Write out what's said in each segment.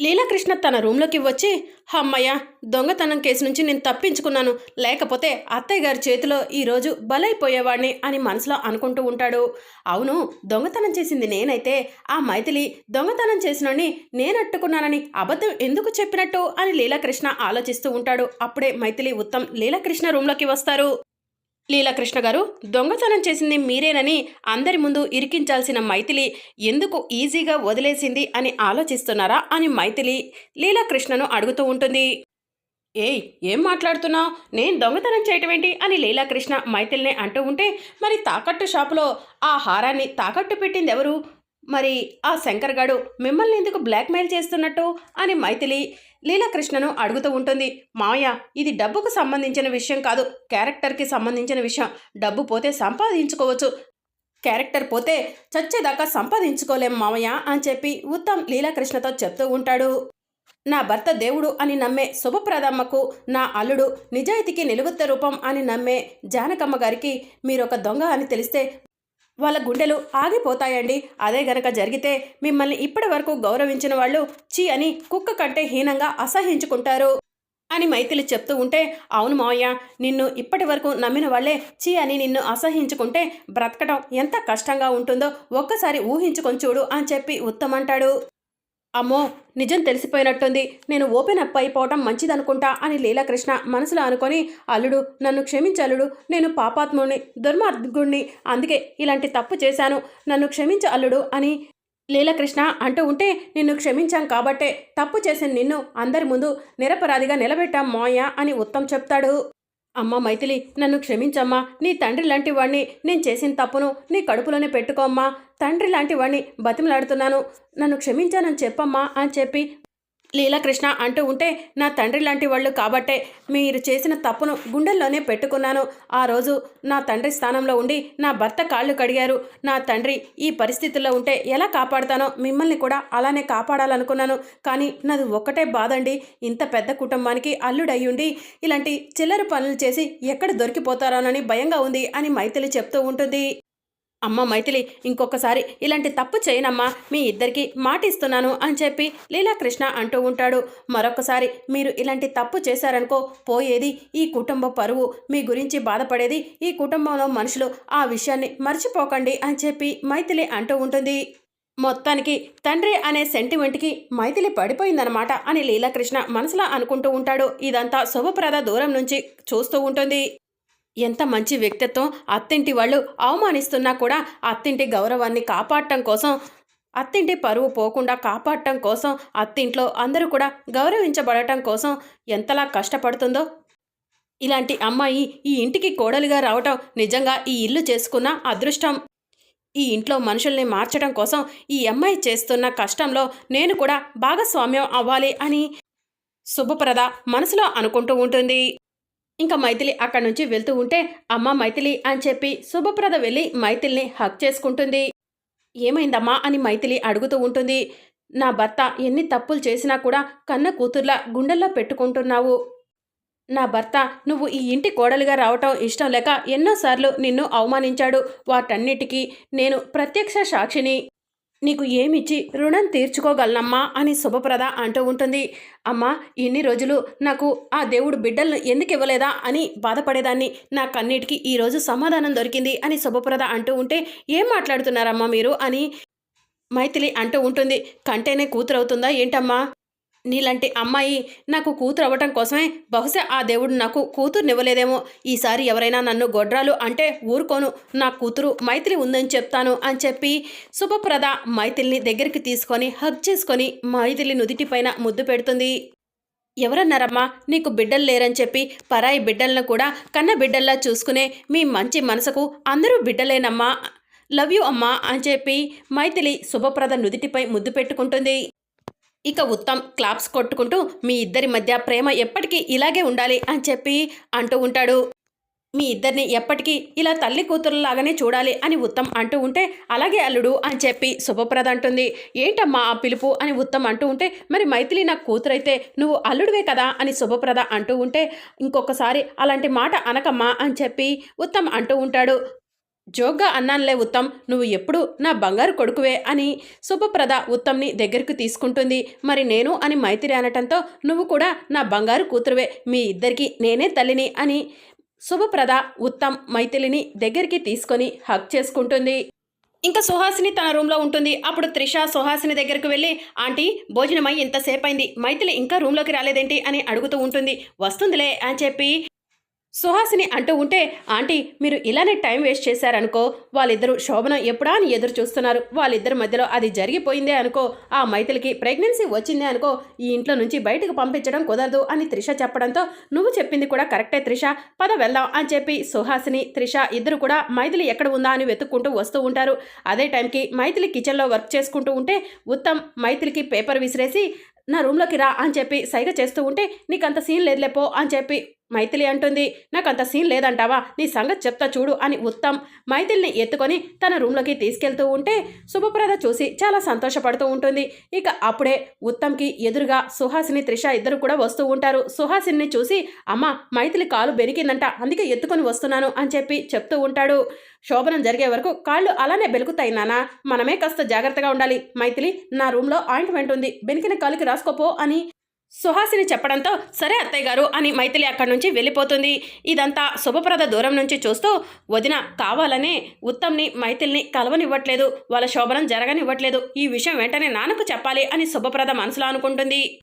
లీలాకృష్ణ తన రూమ్లోకి వచ్చి అమ్మయ్య దొంగతనం కేసు నుంచి నేను తప్పించుకున్నాను. లేకపోతే అత్తయ్య గారి చేతిలో ఈరోజు బలైపోయేవాడిని అని మనసులో అనుకుంటూ ఉంటాడు. అవును దొంగతనం చేసింది నేనైతే. ఆ మైథిలి దొంగతనం చేసినని నేనట్టుకున్నానని అబద్ధం ఎందుకు చెప్పినట్టు? అని లీలాకృష్ణ ఆలోచిస్తూ ఉంటాడు. అప్పుడే మైథిలి ఉత్తమ్ లీలాకృష్ణ రూమ్లోకి వస్తారు. లీలాకృష్ణ గారు దొంగతనం చేసింది మీరేనని అందరి ముందు ఇరికించాల్సిన మైథిలి ఎందుకు ఈజీగా వదిలేసింది అని ఆలోచిస్తున్నారా అని మైథిలి లీలాకృష్ణను అడుగుతూ ఉంటుంది. ఏయ్ ఏం మాట్లాడుతున్నావు నేను దొంగతనం చేయటం ఏంటి? అని లీలాకృష్ణ మైథిలినే అంటూ ఉంటే మరి తాకట్టు షాపులో ఆ హారాన్ని తాకట్టు పెట్టింది ఎవరు? మరి ఆ శంకర్ గాడు మిమ్మల్ని ఎందుకు బ్లాక్మెయిల్ చేస్తున్నట్టు? అని మైథిలి లీలాకృష్ణను అడుగుతూ ఉంటుంది మావయ్య ఇది డబ్బుకు సంబంధించిన విషయం కాదు క్యారెక్టర్కి సంబంధించిన విషయం. డబ్బు పోతే సంపాదించుకోవచ్చు క్యారెక్టర్ పోతే చచ్చేదాకా సంపాదించుకోలేం మావయ్య అని చెప్పి ఉత్తమ్ లీలాకృష్ణతో చెప్తూ ఉంటాడు. నా భర్త దేవుడు అని నమ్మే శుభప్రదమ్మకు నా అల్లుడు నిజాయితీకి నిలువుత్త రూపం అని నమ్మే జానకమ్మ గారికి మీరొక దొంగ అని తెలిస్తే వాళ్ళ గుండెలు ఆగిపోతాయండి. అదే గనక జరిగితే మిమ్మల్ని ఇప్పటి వరకు గౌరవించిన వాళ్ళు చీ అని కుక్క కంటే హీనంగా అసహించుకుంటారు. అని మైథిలి చెప్తూ ఉంటే అవును మావయ్య నిన్ను ఇప్పటి వరకు నమ్మిన వాళ్ళే చీ అని నిన్ను అసహించుకుంటే బ్రతకడం ఎంత కష్టంగా ఉంటుందో ఒక్కసారి ఊహించుకొని చూడు అని చెప్పి ఉత్తమంటాడు. అమ్మో నిజం తెలిసిపోయినట్టుంది. నేను ఓపెన్ అప్ అయిపోవటం మంచిదనుకుంటా అని లీలాకృష్ణ మనసులో అనుకొని అల్లుడు నన్ను క్షమించల్లుడు నేను పాపాత్ముణ్ణి దుర్మార్గుణ్ణి అందుకే ఇలాంటి తప్పు చేశాను నన్ను క్షమించ అల్లుడు అని లీలకృష్ణ అంటూ ఉంటే నిన్ను క్షమించాం కాబట్టే తప్పు చేసిన నిన్ను అందరి ముందు నిరపరాధిగా నిలబెట్టాం మోయ అని ఉత్తమ్ చెప్తాడు. అమ్మ మైథిలి నన్ను క్షమించమ్మా. నీ తండ్రి లాంటి వాణ్ణి నేను చేసిన తప్పును నీ కడుపులోనే పెట్టుకోమ్మా తండ్రి లాంటి వాణ్ణి బతిమలాడుతున్నాను. నన్ను క్షమించానని చెప్పమ్మా అని చెప్పి లీలాకృష్ణ అంటూ ఉంటే నా తండ్రి లాంటి వాళ్ళు కాబట్టే మీరు చేసిన తప్పును గుండెల్లోనే పెట్టుకున్నాను. ఆ రోజు నా తండ్రి స్థానంలో ఉండి నా భర్త కాళ్ళు కడిగారు. నా తండ్రి ఈ పరిస్థితుల్లో ఉంటే ఎలా కాపాడతానో మిమ్మల్ని కూడా అలానే కాపాడాలనుకున్నాను. కానీ నాది ఒక్కటే బాధండి. ఇంత పెద్ద కుటుంబానికి అల్లుడయ్యుండి ఇలాంటి చిల్లర పనులు చేసి ఎక్కడ దొరికిపోతారోనని భయంగా ఉంది అని మైథిలి చెప్తూ ఉంటుంది. అమ్మ మైథిలి ఇంకొకసారి ఇలాంటి తప్పు చేయనమ్మా మీ ఇద్దరికి మాటిస్తున్నాను అని చెప్పి లీలాకృష్ణ అంటూ ఉంటాడు. మరొకసారి మీరు ఇలాంటి తప్పు చేశారనుకో పోయేది ఈ కుటుంబ పరువు. మీ గురించి బాధపడేది ఈ కుటుంబంలో మనుషులు. ఆ విషయాన్ని మర్చిపోకండి అని చెప్పి మైథిలి అంటూ ఉంటుంది. మొత్తానికి తండ్రి అనే సెంటిమెంట్కి మైథిలి పడిపోయిందనమాట అని లీలాకృష్ణ మనసులో అనుకుంటూ ఉంటాడు. ఇదంతా శుభప్రద దూరం నుంచి చూస్తూ ఉంటుంది. ఎంత మంచి వ్యక్తిత్వం అత్తింటి వాళ్ళు అవమానిస్తున్నా కూడా అత్తింటి గౌరవాన్ని కాపాడటం కోసం అత్తింటి పరువు పోకుండా కాపాడటం కోసం అత్తింట్లో అందరూ కూడా గౌరవించబడటం కోసం ఎంతలా కష్టపడుతుందో. ఇలాంటి అమ్మాయి ఈ ఇంటికి కోడలిగా రావటం నిజంగా ఈ ఇల్లు చేసుకున్న అదృష్టం. ఈ ఇంట్లో మనుషుల్ని మార్చడం కోసం ఈ అమ్మాయి చేస్తున్న కష్టంలో నేను కూడా భాగస్వామ్యం అవ్వాలి అని శుభప్రద మనసులో అనుకుంటూ ఉంటుంది. ఇంకా మైథిలి అక్కడి నుంచి వెళ్తూ ఉంటే అమ్మ మైథిలి అని చెప్పి శుభప్రద వెళ్ళి మైథిల్ని హక్ చేసుకుంటుంది. ఏమైందమ్మా అని మైథిలి అడుగుతూ ఉంటుంది. నా భర్త ఎన్ని తప్పులు చేసినా కూడా కన్న కూతుర్లా గుండెల్లో పెట్టుకుంటున్నావు. నా భర్త నువ్వు ఈ ఇంటి కోడలుగా రావటం ఇష్టం లేక ఎన్నోసార్లు నిన్ను అవమానించాడు. వాటన్నిటికీ నేను ప్రత్యక్ష సాక్షిని. నీకు ఏమిచ్చి రుణం తీర్చుకోగలనమ్మా అని శుభప్రద అంటూ ఉంటుంది. అమ్మా ఇన్ని రోజులు నాకు ఆ దేవుడు బిడ్డలను ఎందుకు ఇవ్వలేదా అని బాధపడేదాన్ని. నా కన్నిటికి ఈరోజు సమాధానం దొరికింది అని శుభప్రద అంటూ ఉంటే ఏం మాట్లాడుతున్నారమ్మా మీరు? అని మైథిలి అంటూ ఉంటుంది. కంటేనే కూతురవుతుందా ఏంటమ్మా? నీలాంటి అమ్మాయి నాకు కూతురు అవ్వటం కోసమే బహుశా ఆ దేవుడు నాకు కూతురునివ్వలేదేమో. ఈసారి ఎవరైనా నన్ను గొడ్రాలు అంటే ఊరుకోను. నా కూతురు మైథిలి ఉందని చెప్తాను అని చెప్పి శుభప్రద మైథిలిని దగ్గరికి తీసుకొని హగ్ చేసుకొని మైథిలి నుదిటిపైన ముద్దు పెడుతుంది. ఎవరన్నారమ్మా? నీకు బిడ్డలు లేరని చెప్పి పరాయి బిడ్డలను కూడా కన్న బిడ్డల్లా చూసుకునే మీ మంచి మనసుకు అందరూ బిడ్డలేనమ్మా. లవ్ యూ అమ్మా అని చెప్పి మైథిలి శుభప్రద నుదిటిపై ముద్దు పెట్టుకుంటుంది. ఇక ఉత్తమ్ క్లాప్స్ కొట్టుకుంటూ మీ ఇద్దరి మధ్య ప్రేమ ఎప్పటికీ ఇలాగే ఉండాలి అని చెప్పి అంటూ ఉంటాడు. మీ ఇద్దరిని ఎప్పటికీ ఇలా తల్లి కూతురులాగానే చూడాలి అని ఉత్తమ్ అంటూ ఉంటే అలాగే అల్లుడు అని చెప్పి శుభప్రద అంటుంది. ఏంటమ్మా ఆ పిలుపు అని ఉత్తమ్ అంటూ ఉంటే మరి మైథిలి నా కూతురైతే నువ్వు అల్లుడివే కదా అని శుభప్రద అంటూ ఉంటే ఇంకొకసారి అలాంటి మాట అనకమ్మా అని చెప్పి ఉత్తమ్ అంటూ ఉంటాడు. జోగ్గా అన్నానులే ఉత్తమ్ నువ్వు ఎప్పుడు నా బంగారు కొడుకువే అని శుభప్రద ఉత్తమ్ని దగ్గరకు తీసుకుంటుంది. మరి నేను అని మైత్రి అనటంతో నువ్వు కూడా నా బంగారు కూతురువే మీ ఇద్దరికి నేనే తల్లిని అని శుభప్రద ఉత్తమ్ మైథిలిని దగ్గరికి తీసుకొని హక్ చేసుకుంటుంది. ఇంకా సుహాసిని తన రూమ్లో ఉంటుంది. అప్పుడు త్రిష సుహాసిని దగ్గరకు వెళ్ళి ఆంటీ భోజనమై ఇంతసేపు అయింది మైథిలి ఇంకా రూమ్లోకి రాలేదేంటి? అని అడుగుతూ ఉంటుంది. వస్తుందిలే అని చెప్పి సుహాసిని అంటూ ఉంటే ఆంటీ మీరు ఇలానే టైం వేస్ట్ చేశారనుకో వాళ్ళిద్దరూ శోభనం ఎప్పుడా అని ఎదురు చూస్తున్నారు? వాళ్ళిద్దరి మధ్యలో అది జరిగిపోయిందే అనుకో ఆ మైథిలికి ప్రెగ్నెన్సీ వచ్చిందే అనుకో ఈ ఇంట్లో నుంచి బయటకు పంపించడం కుదరదు అని త్రిష చెప్పడంతో నువ్వు చెప్పింది కూడా కరెక్టే త్రిష పద వెళ్దాం అని చెప్పి సుహాసిని త్రిష ఇద్దరు కూడా మైథిలి ఎక్కడ ఉందా అని వెతుక్కుంటూ వస్తూ ఉంటారు. అదే టైంకి మైథిలి కిచెన్లో వర్క్ చేసుకుంటూ ఉంటే ఉత్తమ్ మైథిలికి పేపర్ విసిరేసి నా రూమ్లోకి రా అని చెప్పి సైగ చేస్తూ ఉంటే నీకంత సీన్ లేదులేపో అని చెప్పి మైథిలి అంటుంది నాకు అంత సీన్ లేదంటావా? నీ సంగతి చెప్తా చూడు అని ఉత్తమ్ మైథిల్ని ఎత్తుకొని తన రూమ్లోకి తీసుకెళ్తూ ఉంటే శుభప్రద చూసి చాలా సంతోషపడుతూ ఉంటుంది. ఇక అప్పుడే ఉత్తమ్కి ఎదురుగా సుహాసిని త్రిష ఇద్దరు కూడా వస్తూ ఉంటారు. సుహాసిని చూసి అమ్మ మైథిలి కాలు బెనికిందంట అందుకే ఎత్తుకొని వస్తున్నాను అని చెప్పి చెప్తూ ఉంటాడు. శోభనం జరిగే వరకు కాళ్ళు అలానే బెలుకుతాయి నానా మనమే కాస్త జాగ్రత్తగా ఉండాలి. మైథిలి నా రూమ్లో ఆయింట్మెంట్ ఉంది బెనికిన కాలుకి రాసుకోపో అని సుహాసిని చెప్పడంతో సరే అత్తయ్య గారు అని మైథిలి అక్కడి నుంచి వెళ్ళిపోతుంది. ఇదంతా శుభప్రద దూరం నుంచి చూస్తూ వదిన కావాలనే ఉత్తమ్ని మైథిల్ని కలవనివ్వట్లేదు. వాళ్ళ శోభనం జరగనివ్వట్లేదు. ఈ విషయం వెంటనే నాన్నకు చెప్పాలి అని శుభప్రద మనసులో అనుకుంటుంది.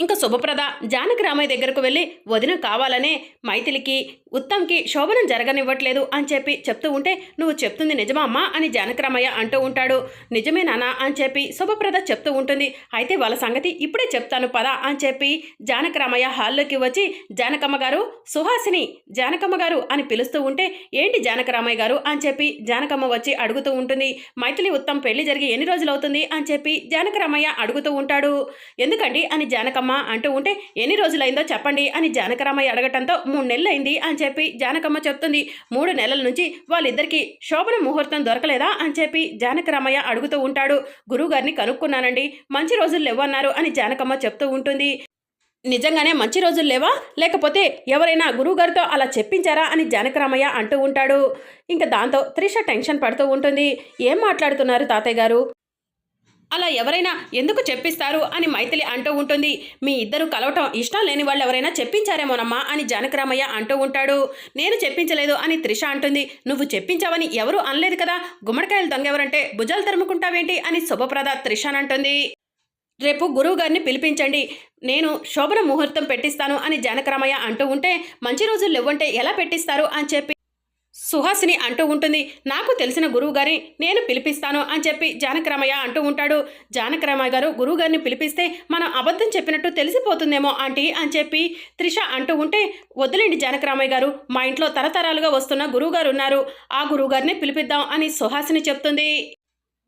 ఇంకా శుభప్రద. జానకి రామయ్య దగ్గరకు వెళ్ళి వదిన కావాలనే మైథిలికి ఉత్తమ్కి శోభనం జరగనివ్వట్లేదు అని చెప్పి చెప్తూ ఉంటే నువ్వు చెప్తుంది నిజమా అమ్మా? అని జానకరామయ్య అంటూ ఉంటాడు. నిజమే నానా అని చెప్పి శుభప్రద చెప్తూ ఉంటుంది. అయితే వాళ్ళ సంగతి ఇప్పుడే చెప్తాను పదా అని చెప్పి జానకరామయ్య హాల్లోకి వచ్చి జానకమ్మ గారు సుహాసిని జానకమ్మ గారు అని పిలుస్తూ ఉంటే ఏంటి జానకరామయ్య గారు? అని చెప్పి జానకమ్మ వచ్చి అడుగుతూ ఉంటుంది. మైథిలి ఉత్తమ్ పెళ్ళి జరిగి ఎన్ని రోజులు అవుతుంది అని చెప్పి జానకరామయ్య అడుగుతూ ఉంటాడు. ఎందుకండి? అని జానకమ్మ అంటూ ఉంటే ఎన్ని రోజులైందో చెప్పండి అని జానకరామయ్య అడగటంతో మూడు నెలలైంది అయింది అని చెప్పి జానకమ్మ చెప్తుంది. మూడు నెలల నుంచి వాళ్ళిద్దరికీ శోభన ముహూర్తం దొరకలేదా అని చెప్పి జానకరామయ్య అడుగుతూ ఉంటాడు. గురువుగారిని కనుక్కున్నానండి. మంచి రోజులు లేవన్నారు అని జానకమ్మ చెప్తూ ఉంటుంది. నిజంగానే మంచి రోజులు లేవా? లేకపోతే ఎవరైనా గురువుగారితో అలా చెప్పించారా? అని జానకరామయ్య అంటూ ఉంటాడు. ఇంకా దాంతో త్రిష టెన్షన్ పడుతూ ఉంటుంది. ఏం మాట్లాడుతున్నారు తాతయ్య గారు? అలా ఎవరైనా ఎందుకు చెప్పిస్తారు అని మైథిలి అంటూ ఉంటుంది. మీ ఇద్దరు కలవటం ఇష్టం లేని వాళ్ళు ఎవరైనా చెప్పించారేమోనమ్మా అని జానకరామయ్య అంటూ ఉంటాడు. నేను చెప్పించలేదు అని త్రిష అంటుంది. నువ్వు చెప్పించావని ఎవరు అనలేదు కదా? గుమ్మడికాయలు దొంగెవరంటే భుజాలు తరుముకుంటావేంటి అని శుభప్రద త్రిషానంటుంది రేపు గురువు గారిని పిలిపించండి. నేను శోభన ముహూర్తం పెట్టిస్తాను అని జానకరామయ్య అంటూ ఉంటే మంచి రోజులు ఇవ్వంటే ఎలా పెట్టిస్తారు అని చెప్పి సుహాసిని అంటూ ఉంటుంది నాకు తెలిసిన గురువుగారి నేను పిలిపిస్తాను అని చెప్పి జానకరామయ్య అంటూ ఉంటాడు. జానకరామయ్య గారు గురువు గారిని పిలిపిస్తే మనం అబద్ధం చెప్పినట్టు తెలిసిపోతుందేమో ఆంటీ అని చెప్పి త్రిష అంటూ ఉంటే వద్దులేండి జానకరామయ్య గారు మా ఇంట్లో తరతరాలుగా వస్తున్న గురువుగారు ఉన్నారు ఆ గురువుగారిని పిలిపిద్దాం అని సుహాసిని చెప్తుంది.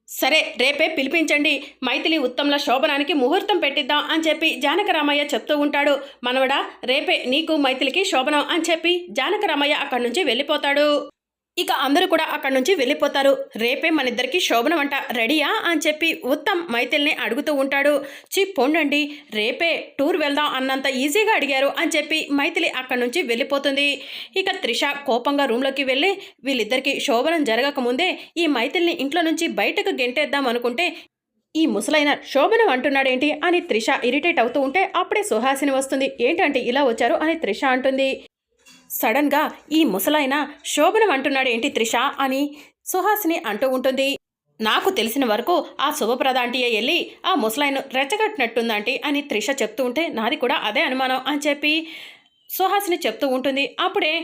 సరే రేపే పిలిపించండి. మైథిలి ఉత్తంల శోభనానికి ముహూర్తం పెట్టిద్దాం అని చెప్పి జానకరామయ్య చెప్తూ ఉంటాడు. మనవడా రేపే నీకు మైథిలికి శోభనం అని చెప్పి జానకరామయ్య అక్కడి నుంచి వెళ్ళిపోతాడు. ఇక అందరూ కూడా అక్కడి నుంచి వెళ్ళిపోతారు. రేపే మన ఇద్దరికి శోభనం అంట రెడీయా? అని చెప్పి ఉత్తమ్ మైథిల్ని అడుగుతూ ఉంటాడు. చి పొండండి. రేపే టూర్ వెళ్దాం అన్నంత ఈజీగా అడిగారు అని చెప్పి మైథిలి అక్కడి నుంచి వెళ్ళిపోతుంది. ఇక త్రిష కోపంగా రూమ్లోకి వెళ్ళి వీళ్ళిద్దరికి శోభనం జరగకముందే ఈ మైథిల్ని ఇంట్లో నుంచి బయటకు గెంటేద్దాం అనుకుంటే ఈ ముసలైన శోభనం అంటున్నాడేంటి? అని త్రిష ఇరిటేట్ అవుతూ ఉంటే అప్పుడే సుహాసిని వస్తుంది. ఏంటంటే ఇలా వచ్చారు అని త్రిష అంటుంది. సడన్గా ఈ ముసలాయన శోభనం అంటున్నాడేంటి త్రిష అని సుహాసిని అంటూ ఉంటుంది. నాకు తెలిసిన వరకు ఆ శుభప్రద ఆంటీయే వెళ్ళి ఆ ముసలాయను రెచ్చగట్టినట్టుందంటీ అని త్రిష చెప్తూ ఉంటే నాది కూడా అదే అనుమానం అని చెప్పి సుహాసిని చెప్తూ ఉంటుంది. అప్పుడే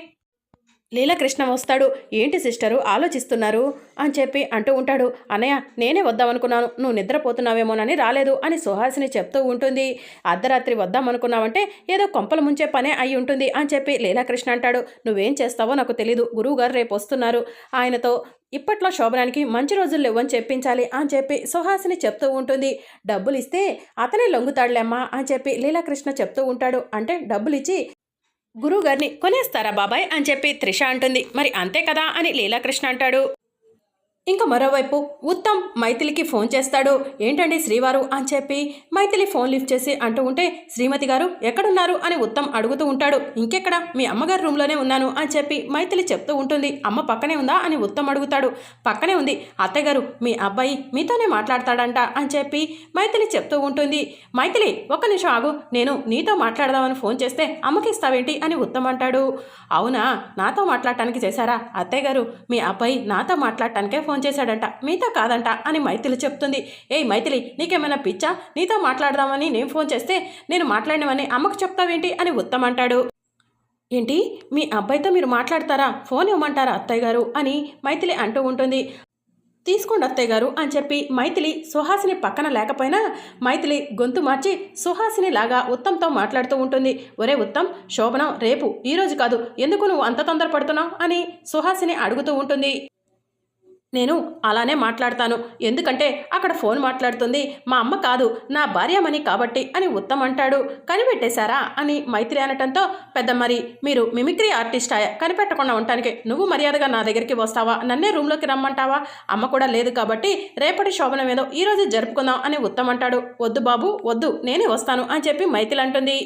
లీలకృష్ణ వస్తాడు. ఏంటి సిస్టరు? ఆలోచిస్తున్నారు? అని చెప్పి అంటూ ఉంటాడు. అన్నయ్య నేనే వద్దామనుకున్నాను. నువ్వు నిద్రపోతున్నావేమోనని రాలేదు అని సుహాసిని చెప్తూ ఉంటుంది. అర్ధరాత్రి వద్దామనుకున్నావంటే ఏదో కొంపల ముంచే పనే అయి ఉంటుంది అని చెప్పి లీలాకృష్ణ అంటాడు. నువ్వేం చేస్తావో నాకు తెలీదు. గురువుగారు రేపు వస్తున్నారు. ఆయనతో ఇప్పట్లో శోభనానికి మంచి రోజులు లేవని చెప్పించాలి అని చెప్పి సుహాసిని చెప్తూ ఉంటుంది. డబ్బులు ఇస్తే అతనే లొంగుతాడులేమ్మా అని చెప్పి లీలాకృష్ణ చెప్తూ ఉంటాడు. అంటే డబ్బులు ఇచ్చి గురువుగారిని కొనేస్తారా బాబాయ్ అని చెప్పి త్రిష అంటుంది. మరి అంతే కదా అని లీలాకృష్ణ అంటాడు. ఇంకా మరోవైపు ఉత్తమ్ మైథిలికి ఫోన్ చేస్తాడు. ఏంటండి శ్రీవారు అని చెప్పి మైథిలి ఫోన్ లిఫ్ట్ చేసి అంటూ ఉంటే శ్రీమతి గారు ఎక్కడున్నారు అని ఉత్తమ్ అడుగుతూ ఉంటాడు. ఇంకెక్కడ? మీ అమ్మగారు రూమ్లోనే ఉన్నాను అని చెప్పి మైథిలి చెప్తూ ఉంటుంది. అమ్మ పక్కనే ఉందా అని ఉత్తమ్ అడుగుతాడు. పక్కనే ఉంది. అత్తగారు మీ అబ్బాయి మీతోనే మాట్లాడతాడంట అని చెప్పి మైథిలి చెప్తూ ఉంటుంది. మైథిలి ఒక్క నిమిషం ఆగు. నేను నీతో మాట్లాడదామని ఫోన్ చేస్తే అమ్మకి ఇస్తావేంటి అని ఉత్తమ్ అంటాడు. అవునా? నాతో మాట్లాడటానికి చేశారా? అత్తయ్య గారు మీ అబ్బాయి నాతో మాట్లాడటానికే ఫోన్ చేశాడంట. మీతో కాదంట అని మైథిలి చెప్తుంది. ఏయ్ మైథిలి నీకేమైనా పిచ్చా? నీతో మాట్లాడదామని నేను ఫోన్ చేస్తే నేను మాట్లాడినవని అమ్మకు చెప్తావేంటి? అని ఉత్తమ్ అంటాడు ఏంటి? మీ అబ్బాయితో మీరు మాట్లాడతారా? ఫోన్ ఇవ్వమంటారా అత్తయ్య గారు? అని మైథిలి అంటూ ఉంటుంది. తీసుకోండి అత్తయ్య గారు అని చెప్పి మైథిలి సుహాసిని పక్కన లేకపోయినా మైథిలి గొంతు మార్చి సుహాసిని లాగా ఉత్తమ్తో మాట్లాడుతూ ఉంటుంది. ఒరే ఉత్తమ్ శోభనం రేపు ఈరోజు కాదు. ఎందుకు నువ్వు అంత తొందరపడుతున్నావు? అని సుహాసిని అడుగుతూ ఉంటుంది. నేను అలానే మాట్లాడతాను. ఎందుకంటే అక్కడ ఫోన్ మాట్లాడుతుంది. మా అమ్మ కాదు నా భార్యమని కాబట్టి అని ఉత్తమ్ అంటాడు కనిపెట్టేశారా? అని మైత్రి అనటంతో పెద్ద మరి మీరు మిమిక్రీ ఆర్టిస్ట్? ఆయా కనిపెట్టకుండా ఉండటానికి నువ్వు మర్యాదగా నా దగ్గరికి వస్తావా? నన్నే రూమ్లోకి రమ్మంటావా? అమ్మ కూడా లేదు కాబట్టి రేపటి శోభనం ఏదో ఈరోజు జరుపుకుందాం అని ఉత్తమ్ అంటాడు వద్దు బాబు వద్దు నేనే వస్తాను అని చెప్పి మైథిలి అంటుంది.